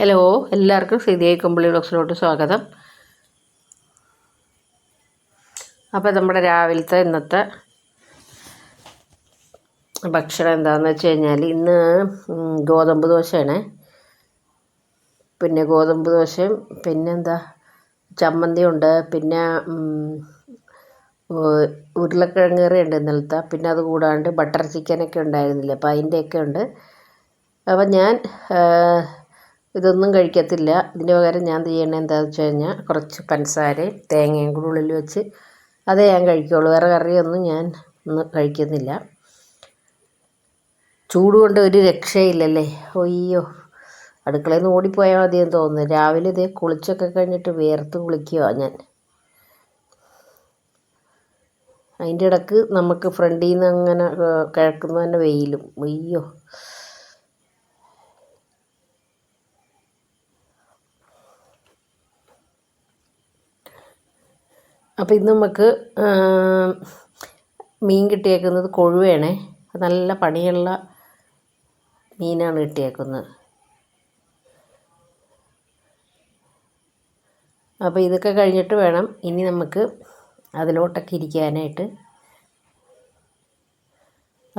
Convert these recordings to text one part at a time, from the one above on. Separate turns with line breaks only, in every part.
Hello എല്ലാവർക്കും ശ്രീദേവി കമ്പിളി ബ്ലോക്സിലോട്ട് സ്വാഗതം. അപ്പോൾ നമ്മുടെ രാവിലത്തെ ഇന്നത്തെ ഭക്ഷണം എന്താണെന്ന് വെച്ച് കഴിഞ്ഞാൽ ഇന്ന് ഗോതമ്പ് ദോശയാണ്. പിന്നെ ഗോതമ്പ് ദോശയും പിന്നെന്താ ചമ്മന്തി ഉണ്ട് പിന്നെ ഉരുളക്കിഴങ്ങ് കറി ഉണ്ട് ഇന്നലത്തെ. പിന്നെ അത് കൂടാണ്ട് ബട്ടർ ചിക്കനൊക്കെ ഉണ്ടായിരുന്നില്ല അപ്പോൾ അതിന്റെയൊക്കെ ഉണ്ട്. അപ്പോൾ ഞാൻ ഇതൊന്നും കഴിക്കത്തില്ല. ഇതിന് പകരം ഞാൻ ചെയ്യണത് എന്താണെന്ന് വെച്ച് കഴിഞ്ഞാൽ കുറച്ച് പഞ്ചസാരയും തേങ്ങയും കൂടെ ഉള്ളിൽ വെച്ച് അതേ ഞാൻ കഴിക്കുകയുള്ളൂ വേറെ കറിയൊന്നും ഞാൻ ഒന്ന് കഴിക്കുന്നില്ല. ചൂട് കൊണ്ട് ഒരു രക്ഷയില്ലല്ലേ? ഒയ്യോ അടുക്കളയിൽ നിന്ന് ഓടിപ്പോയാൽ മതിയെന്ന് തോന്നുന്നു. രാവിലെ ഇതേ കുളിച്ചൊക്കെ കഴിഞ്ഞിട്ട് വേർത്ത് കുളിക്കുക ഞാൻ. അതിന്റെ ഇടയ്ക്ക് നമുക്ക് ഫ്രണ്ടിൽ നിന്ന് അങ്ങനെ കിഴക്കുന്ന തന്നെ വെയിലും. അയ്യോ. അപ്പോൾ ഇന്ന് നമുക്ക് മീൻ കിട്ടിയേക്കുന്നത് കൊഴുവേണേ നല്ല പണിയുള്ള മീനാണ് കിട്ടിയേക്കുന്നത്. അപ്പോൾ ഇതൊക്കെ കഴിഞ്ഞിട്ട് വേണം ഇനി നമുക്ക് അതിലോട്ടൊക്കെ ഇരിക്കാനായിട്ട്.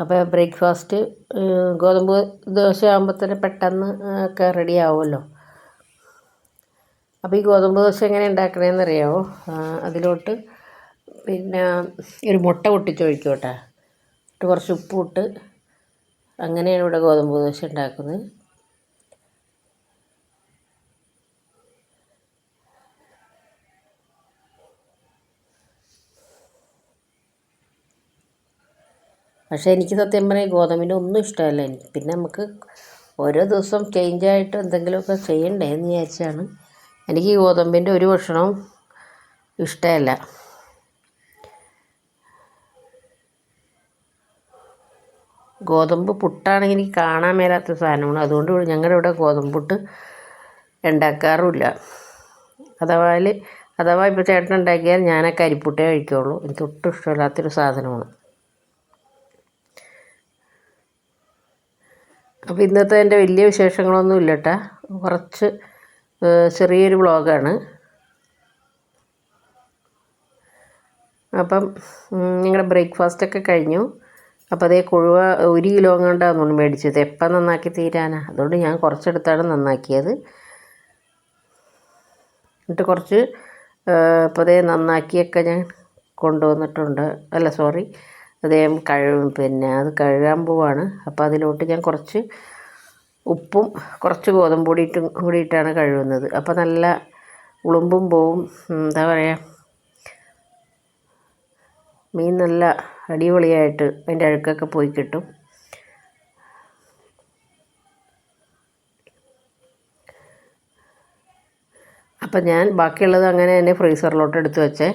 അപ്പോൾ ബ്രേക്ക്ഫാസ്റ്റ് ഗോതമ്പ് ദോശ ആകുമ്പോൾ തന്നെ പെട്ടെന്ന് ഒക്കെ റെഡി ആവുമല്ലോ. അപ്പോൾ ഈ ഗോതമ്പ് ദോശ എങ്ങനെ ഉണ്ടാക്കണേന്ന് അറിയാമോ അതിലോട്ട് പിന്നെ ഒരു മുട്ട പൊട്ടിച്ച് ഒഴിക്കും കേട്ടോ എന്നിട്ട് കുറച്ച് ഉപ്പ് ഇട്ട് അങ്ങനെയാണ് ഇവിടെ ഗോതമ്പ് ദോശ ഉണ്ടാക്കുന്നത്. പക്ഷേ എനിക്ക് സത്യം പറഞ്ഞാൽ ഗോതമ്പിന്റെ ഒന്നും ഇഷ്ടമല്ല എനിക്ക്. പിന്നെ നമുക്ക് ഓരോ ദിവസം ചേഞ്ചായിട്ട് എന്തെങ്കിലുമൊക്കെ ചെയ്യണ്ടേ എന്ന് വിചാരിച്ചാണ്. എനിക്ക് ഗോതമ്പിന്റെ ഒരു ഭക്ഷണവും ഇഷ്ടമല്ല. ഗോതമ്പ് പുട്ടാണെങ്കിൽ എനിക്ക് കാണാൻ മേലാത്ത സാധനമാണ്. അതുകൊണ്ട് ഞങ്ങളുടെ ഇവിടെ ഗോതമ്പ് പുട്ട് ഉണ്ടാക്കാറുമില്ല. അഥവാ അഥവാ ഇപ്പോൾ ചേട്ടൻ ഉണ്ടാക്കിയാൽ ഞാൻ ആ കരിപ്പുട്ടേ കഴിക്കുള്ളൂ. എനിക്ക് ഒട്ടും ഇഷ്ടമില്ലാത്തൊരു സാധനമാണ്. അപ്പോൾ ഇന്നത്തെ എന്റെ വലിയ വിശേഷങ്ങളൊന്നും ഇല്ലട്ടാ കുറച്ച് ചെറിയൊരു വ്ളോഗാണ്. അപ്പം നിങ്ങളുടെ ബ്രേക്ക്ഫാസ്റ്റൊക്കെ കഴിഞ്ഞു. അപ്പോൾ അതേ കൊഴുവ ഒരു കിലോ എങ്ങാണ്ടാന്ന് മേടിച്ചത്. എപ്പം നന്നാക്കി തീരാനാ? അതുകൊണ്ട് ഞാൻ കുറച്ചെടുത്താണ് നന്നാക്കിയത്. എന്നിട്ട് കുറച്ച് ഇപ്പോൾ അതേ നന്നാക്കിയൊക്കെ ഞാൻ കൊണ്ടുവന്നിട്ടുണ്ട്. അല്ല സോറി. അതേ കഴു പിന്നെ അത് കഴുകാൻ പോവാണ്. അപ്പോൾ അതിലോട്ട് ഞാൻ കുറച്ച് ഉപ്പും കുറച്ച് ഗോതമ്പ് പൊടി ഇട്ടും കൂടിയിട്ടാണ് കഴുകുന്നത്. അപ്പോൾ നല്ല ഉളുമ്പും പോവും. എന്താ പറയുക മീൻ നല്ല അടിപൊളിയായിട്ട് അതിന്റെ അഴുക്കൊക്കെ പോയി കിട്ടും. അപ്പം ഞാൻ ബാക്കിയുള്ളത് അങ്ങനെ തന്നെ ഫ്രീസറിലോട്ട് എടുത്ത് വെച്ചേ.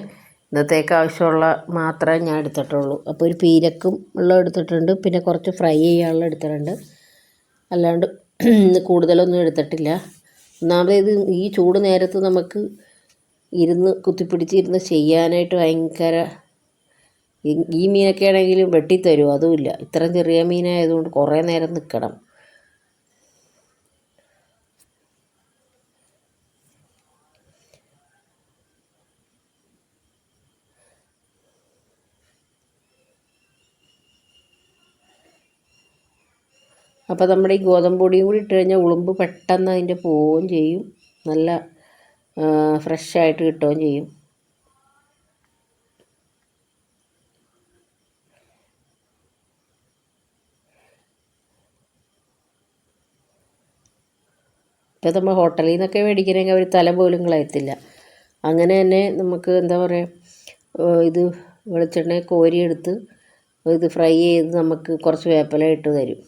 ഇന്നത്തേക്ക് ആവശ്യമുള്ള മാത്രമേ ഞാൻ എടുത്തിട്ടുള്ളൂ. അപ്പോൾ ഒരു പീരക്കും ഉള്ള എടുത്തിട്ടുണ്ട്. പിന്നെ കുറച്ച് ഫ്രൈ ചെയ്യാനുള്ള എടുത്തിട്ടുണ്ട്. അല്ലാണ്ട് കൂടുതലൊന്നും എടുത്തിട്ടില്ല. ഒന്നാമത് ഇത് ഈ ചൂട് നേരത്ത് നമുക്ക് ഇരുന്ന് കുത്തിപ്പിടിച്ചിരുന്ന് ചെയ്യാനായിട്ട് ഭയങ്കര ഈ- മീനൊക്കെ ആണെങ്കിൽ വെട്ടിത്തരും. അതുമില്ല ഇത്രയും ചെറിയ മീനായതുകൊണ്ട് കുറേ നേരം നിൽക്കണം അപ്പോൾ നമ്മുടെ ഈ ഗോതമ്പ് പൊടിയും കൂടി ഇട്ട് കഴിഞ്ഞാൽ ഉളുമ്പ് പെട്ടെന്ന് അതിന്റെ പോവുകയും ചെയ്യും. നല്ല ഫ്രഷായിട്ട് കിട്ടുകയും ചെയ്യും. ഇപ്പോൾ നമ്മൾ ഹോട്ടലിൽ നിന്നൊക്കെ മേടിക്കണമെങ്കിൽ അവർ തല പോലും കളയത്തില്ല. അങ്ങനെ തന്നെ നമുക്ക് എന്താ പറയുക ഇത് വെളിച്ചെണ്ണ കോരിയെടുത്ത് ഇത് ഫ്രൈ ചെയ്ത് നമുക്ക് കുറച്ച് വേപ്പില ഇട്ട് തരും.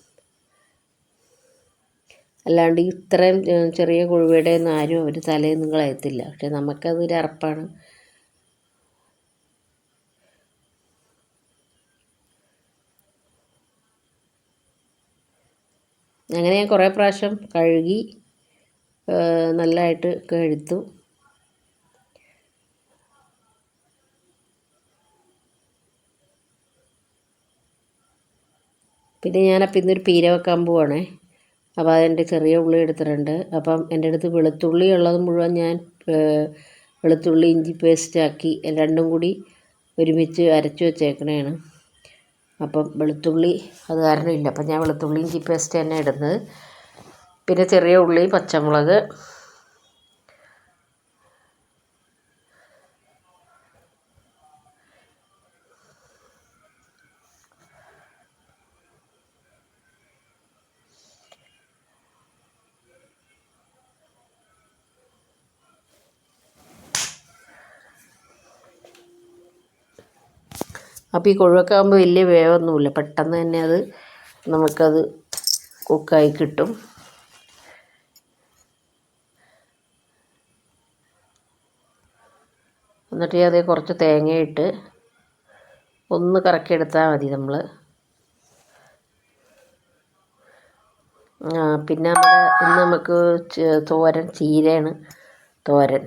അല്ലാണ്ട് ഇത്രയും ചെറിയ കുഴുവയുടെ ഒന്നും ആരും അവർ തലേന്നും കളയത്തില്ല. പക്ഷെ നമുക്കതൊരു അറപ്പാണ്. അങ്ങനെ ഞാൻ കുറേ പ്രാവശ്യം കഴുകി നല്ലതായിട്ട് കഴുത്തു പിന്നെ ഞാനപ്പോൾ ഇന്നൊരു പീര വെക്കാൻ പോവാണേ അപ്പോൾ അതിന്റെ ചെറിയ ഉള്ളി എടുത്തിട്ടുണ്ട്. അപ്പം എന്റെ അടുത്ത് വെളുത്തുള്ളി ഉള്ളത് മുഴുവൻ ഞാൻ വെളുത്തുള്ളി ഇഞ്ചി പേസ്റ്റാക്കി രണ്ടും കൂടി ഒരുമിച്ച് അരച്ച് വെച്ചേക്കണേണ്. അപ്പം വെളുത്തുള്ളി അത് കാരണം ഇല്ല അപ്പം ഞാൻ വെളുത്തുള്ളി ഇഞ്ചി പേസ്റ്റ് തന്നെ ഇടുന്നത്. പിന്നെ ചെറിയ ഉള്ളി പച്ചമുളക് അപ്പോൾ ഈ കൊഴുവൊക്കെ ആകുമ്പോൾ വലിയ വേവൊന്നുമില്ല. പെട്ടെന്ന് തന്നെ അത് നമുക്കത് കുക്കായി കിട്ടും. എന്നിട്ട് അതേ കുറച്ച് തേങ്ങയിട്ട് ഒന്ന് കറക്കിയെടുത്താൽ മതി നമ്മൾ പിന്നെ നമ്മുടെ ഇന്ന് നമുക്ക് തോരൻ ചീരയാണ് തോരൻ.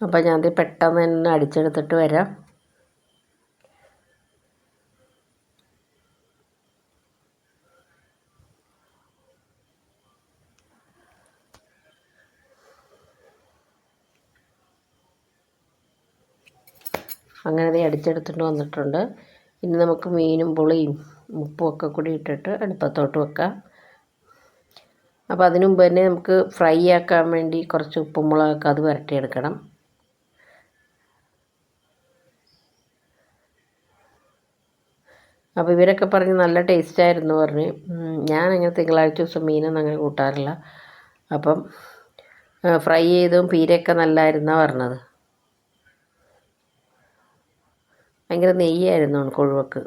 അപ്പോൾ ഞാൻ പെട്ടെന്ന് തന്നെ അടിച്ചെടുത്തിട്ട് വരാം. അങ്ങനെ അത് അടിച്ചെടുത്തിട്ട് വന്നിട്ടുണ്ട്. ഇനി നമുക്ക് മീനും പുളിയും ഉപ്പും ഒക്കെ കൂടി ഇട്ടിട്ട് അടുപ്പത്തോട്ട് വെക്കാം. അപ്പോൾ അതിനു മുമ്പ് തന്നെ നമുക്ക് ഫ്രൈ ആക്കാൻ വേണ്ടി കുറച്ച് ഉപ്പും മുളകൊക്കെ അത് വരട്ടിയെടുക്കണം. അപ്പോൾ ഇവരൊക്കെ പറഞ്ഞ് നല്ല ടേസ്റ്റായിരുന്നു പറഞ്ഞ്. ഞാനങ്ങനെ തിങ്കളാഴ്ച ദിവസം മീനൊന്നും അങ്ങനെ കൂട്ടാറില്ല. അപ്പം ഫ്രൈ ചെയ്തും പീരയൊക്കെ നല്ലായിരുന്നാ പറഞ്ഞത്. ഭയങ്കര നെയ്യായിരുന്നു കൊഴുവക്ക്.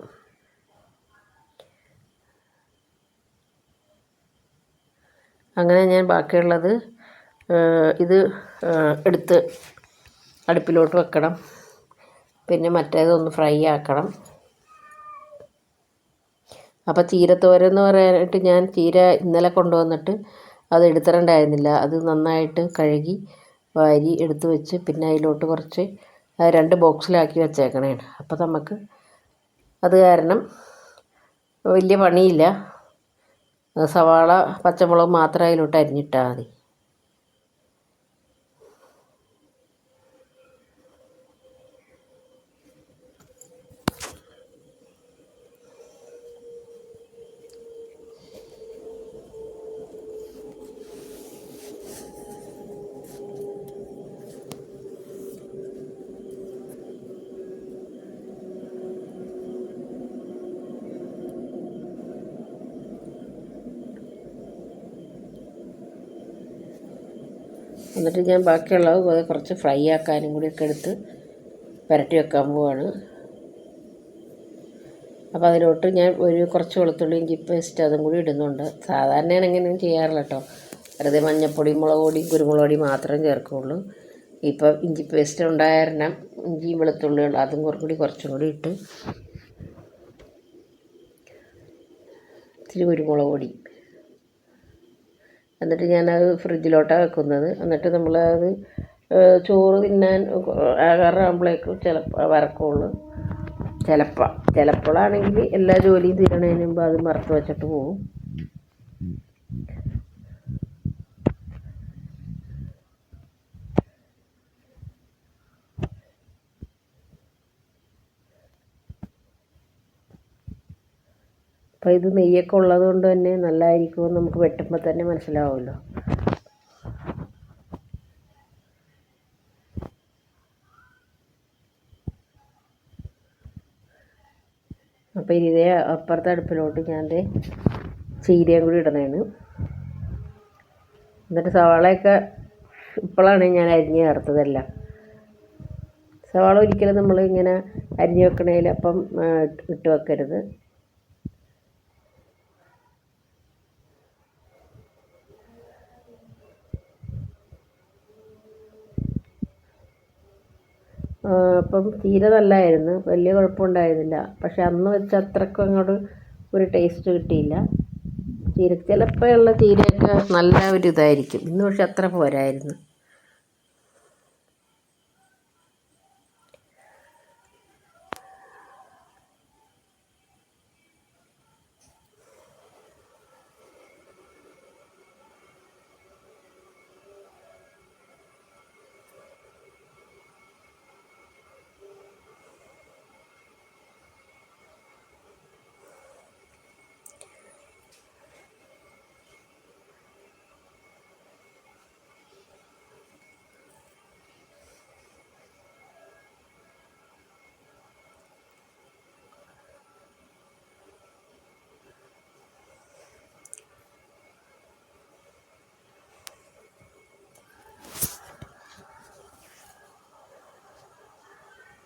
അങ്ങനെ ഞാൻ ബാക്കിയുള്ളത് ഇത് എടുത്ത് അടുപ്പിലോട്ട് വെക്കണം. പിന്നെ മറ്റേതൊന്ന് ഫ്രൈ ആക്കണം. അപ്പോൾ ചീരത്തോരൻ എന്ന് പറയാനായിട്ട് ഞാൻ ചീര ഇന്നലെ കൊണ്ടുവന്നിട്ട് അത് എടുത്തിട്ടുണ്ടായിരുന്നില്ല. അത് നന്നായിട്ട് കഴുകി വാരി എടുത്ത് വെച്ച് പിന്നെ അതിലോട്ട് കുറച്ച് രണ്ട് ബോക്സിലാക്കി വെച്ചേക്കണേ അപ്പോൾ നമുക്ക് അത് കാരണം വലിയ പണിയില്ല. സവാള പച്ചമുളക് മാത്രം അതിലോട്ട് അരിഞ്ഞിട്ടാൽ മതി. എന്നിട്ട് ഞാൻ ബാക്കിയുള്ളത് കുറച്ച് ഫ്രൈ ആക്കാനും കൂടിയൊക്കെ എടുത്ത് പുരട്ടി വെക്കാൻ പോവാണ്. അപ്പോൾ അതിലോട്ട് ഞാൻ ഒരു കുറച്ച് വെളുത്തുള്ളി ഇഞ്ചി പേസ്റ്റ് അതും കൂടി ഇടുന്നുണ്ട്. സാധാരണയാണ് എങ്ങനെയും ചെയ്യാറില്ല കേട്ടോ വെറുതെ മഞ്ഞപ്പൊടി മുളക് പൊടി കുരുമുളക് പൊടി മാത്രം ചേർക്കുള്ളൂ. ഇപ്പം ഇഞ്ചി പേസ്റ്റ് ഉണ്ടായിരുന്ന ഇഞ്ചി ഇഞ്ചിയും വെളുത്തുള്ളിയുള്ള അതും കുറച്ചും കൂടി കുറച്ചും കൂടി ഇട്ട് ഇത്തിരി കുരുമുളക് പൊടി എന്നിട്ട് ഞാനത് ഫ്രിഡ്ജിലോട്ടാണ് വെക്കുന്നത്. എന്നിട്ട് നമ്മളത് ചോറ് തിന്നാൻ ആകാറാകുമ്പോഴേക്കും ചിലപ്പോൾ വറക്കുള്ളൂ ചിലപ്പോൾ ചിലപ്പോഴാണെങ്കിൽ എല്ലാ ജോലിയും തീരണതിന് മുമ്പ് അത് വറുത്ത് വെച്ചിട്ട് പോകും അപ്പോൾ ഇത് നെയ്യൊക്കെ ഉള്ളത് കൊണ്ട് തന്നെ നല്ലതായിരിക്കുമെന്ന് നമുക്ക് വെട്ടുമ്പോൾ തന്നെ മനസ്സിലാവുമല്ലോ. അപ്പോൾ ഇതേ അപ്പുറത്തെ അടുപ്പിലോട്ട് ഞാൻ ചീരയും കൂടി ഇടുന്നതാണ്. എന്നിട്ട് സവാളയൊക്കെ ഇപ്പോഴാണ് ഞാൻ അരിഞ്ഞ് ചേർത്തതെല്ലാം. സവാള ഒരിക്കലും നമ്മൾ ഇങ്ങനെ അരിഞ്ഞ് വെക്കണേൽ അപ്പം ഇട്ട് വെക്കരുത്. അപ്പം തീരെ നല്ലതായിരുന്നു വലിയ കുഴപ്പമുണ്ടായിരുന്നില്ല. പക്ഷെ അന്ന് വെച്ച അത്രക്കും അങ്ങോട്ട് ഒരു ടേസ്റ്റ് കിട്ടിയില്ല. ചീര ചിലപ്പോഴുള്ള തീരെയൊക്കെ നല്ല ഒരു ഇതായിരിക്കും. ഇന്ന് പക്ഷെ അത്ര പോരായിരുന്നു.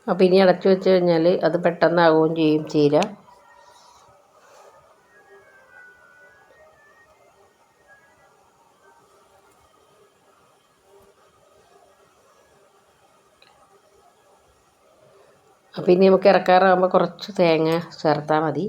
അപ്പോൾ ഇനി അടച്ചു വെച്ച് കഴിഞ്ഞാൽ അത് പെട്ടെന്നാവുകയും ചെയ്യും ചീര. അപ്പോൾ ഇനി നമുക്ക് ഇറക്കാറാകുമ്പോൾ കുറച്ച് തേങ്ങ ചേർത്താൽ മതി.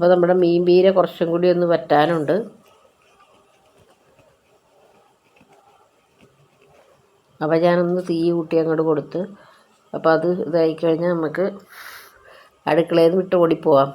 അപ്പോൾ നമ്മുടെ മീൻ പീര കുറച്ചും കൂടി ഒന്ന് വറ്റാനുണ്ട്. അപ്പോൾ ഞാനൊന്ന് തീ കൂട്ടി അങ്ങോട്ട് കൊടുത്ത് അപ്പോൾ അത് ഇതായി കഴിഞ്ഞാൽ നമുക്ക് അടുക്കളയിൽ നിന്ന് വിട്ട് ഓടിപ്പോവാം.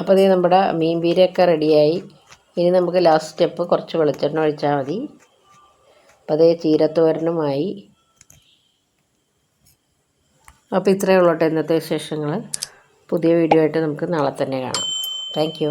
അപ്പോൾ ഇത് നമ്മുടെ മീൻ പീരയൊക്കെ റെഡിയായി. ഇനി നമുക്ക് ലാസ്റ്റ് സ്റ്റെപ്പ് കുറച്ച് വെളിച്ചെണ്ണ ഒഴിച്ചാൽ മതി. അപ്പോൾ അതേ ചീരത്തോരനുമായി. അപ്പോൾ ഇത്രയേ ഉള്ളൂ ഇന്നത്തെ വിശേഷങ്ങൾ പുതിയ വീഡിയോ ആയിട്ട് നമുക്ക് നാളെ തന്നെ കാണാം. താങ്ക്